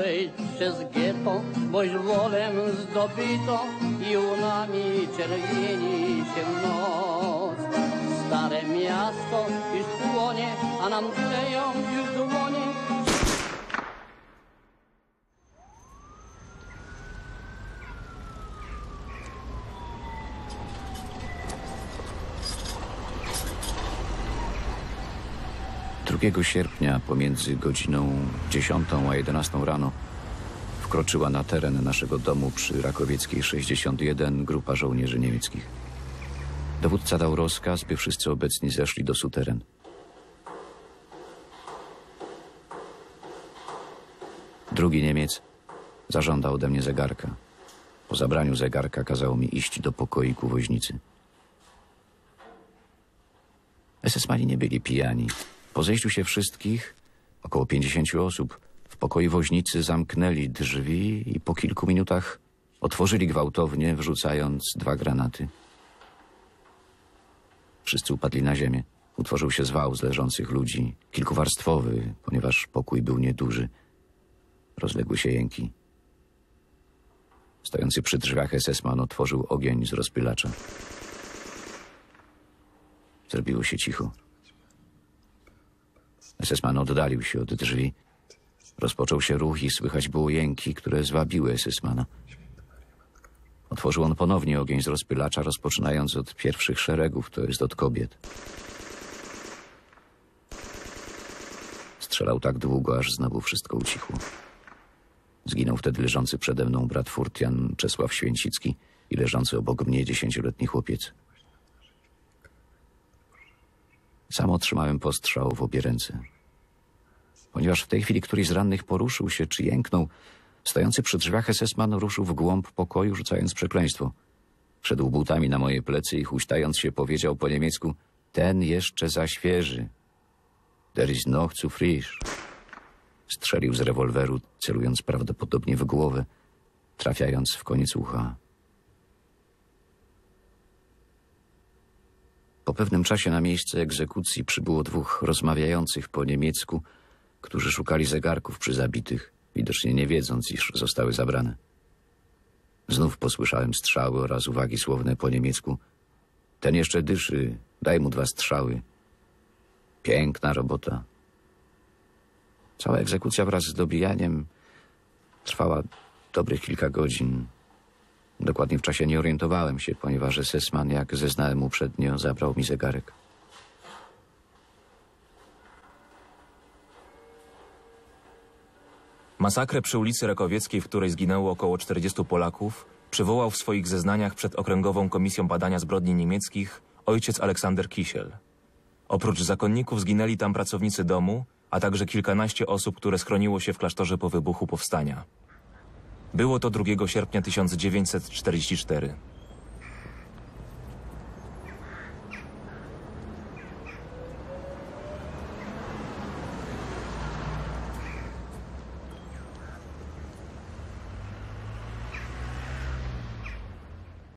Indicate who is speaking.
Speaker 1: przejdź przez getto, boś wolem zdobyto i łunami czerwieni się noc. Stare miasto już płonie, a nam kleją już dłonie.
Speaker 2: Drugiego sierpnia pomiędzy godziną 10 a 11 rano wkroczyła na teren naszego domu przy Rakowieckiej 61 grupa żołnierzy niemieckich. Dowódca dał rozkaz, by wszyscy obecni zeszli do suteren. Drugi Niemiec zażądał ode mnie zegarka. Po zabraniu zegarka kazał mi iść do pokoiku woźnicy. SS-mani nie byli pijani. Po zejściu się wszystkich, około 50 osób, w pokoju woźnicy zamknęli drzwi i po kilku minutach otworzyli gwałtownie, wrzucając dwa granaty. Wszyscy upadli na ziemię. Utworzył się zwał z leżących ludzi, kilkuwarstwowy, ponieważ pokój był nieduży. Rozległy się jęki. Stojący przy drzwiach SS-man otworzył ogień z rozpylacza. Zrobiło się cicho. SS-man oddalił się od drzwi. Rozpoczął się ruch i słychać było jęki, które zwabiły SS-mana. Otworzył on ponownie ogień z rozpylacza, rozpoczynając od pierwszych szeregów, to jest od kobiet. Strzelał tak długo, aż znowu wszystko ucichło. Zginął wtedy leżący przede mną brat Furtian Czesław Święcicki i leżący obok mnie dziesięcioletni chłopiec. Sam otrzymałem postrzał w obie ręce. Ponieważ w tej chwili któryś z rannych poruszył się czy jęknął, stojący przy drzwiach SS-man ruszył w głąb pokoju, rzucając przekleństwo. Wszedł butami na moje plecy i huśtając się powiedział po niemiecku Ten jeszcze za świeży. Der ist noch zu frisch. Strzelił z rewolweru, celując prawdopodobnie w głowę, trafiając w koniec ucha. Po pewnym czasie na miejsce egzekucji przybyło dwóch rozmawiających po niemiecku, którzy szukali zegarków przy zabitych, widocznie nie wiedząc, iż zostały zabrane. Znów posłyszałem strzały oraz uwagi słowne po niemiecku. Ten jeszcze dyszy, daj mu dwa strzały. Piękna robota. Cała egzekucja wraz z dobijaniem trwała dobrych kilka godzin. Dokładnie w czasie nie orientowałem się, ponieważ SS-man, jak zeznałem uprzednio, zabrał mi zegarek.
Speaker 3: Masakrę przy ulicy Rakowieckiej, w której zginęło około 40 Polaków, przywołał w swoich zeznaniach przed Okręgową Komisją Badania Zbrodni Niemieckich ojciec Aleksander Kisiel. Oprócz zakonników zginęli tam pracownicy domu, a także kilkanaście osób, które schroniło się w klasztorze po wybuchu powstania. Było to 2 sierpnia 1944.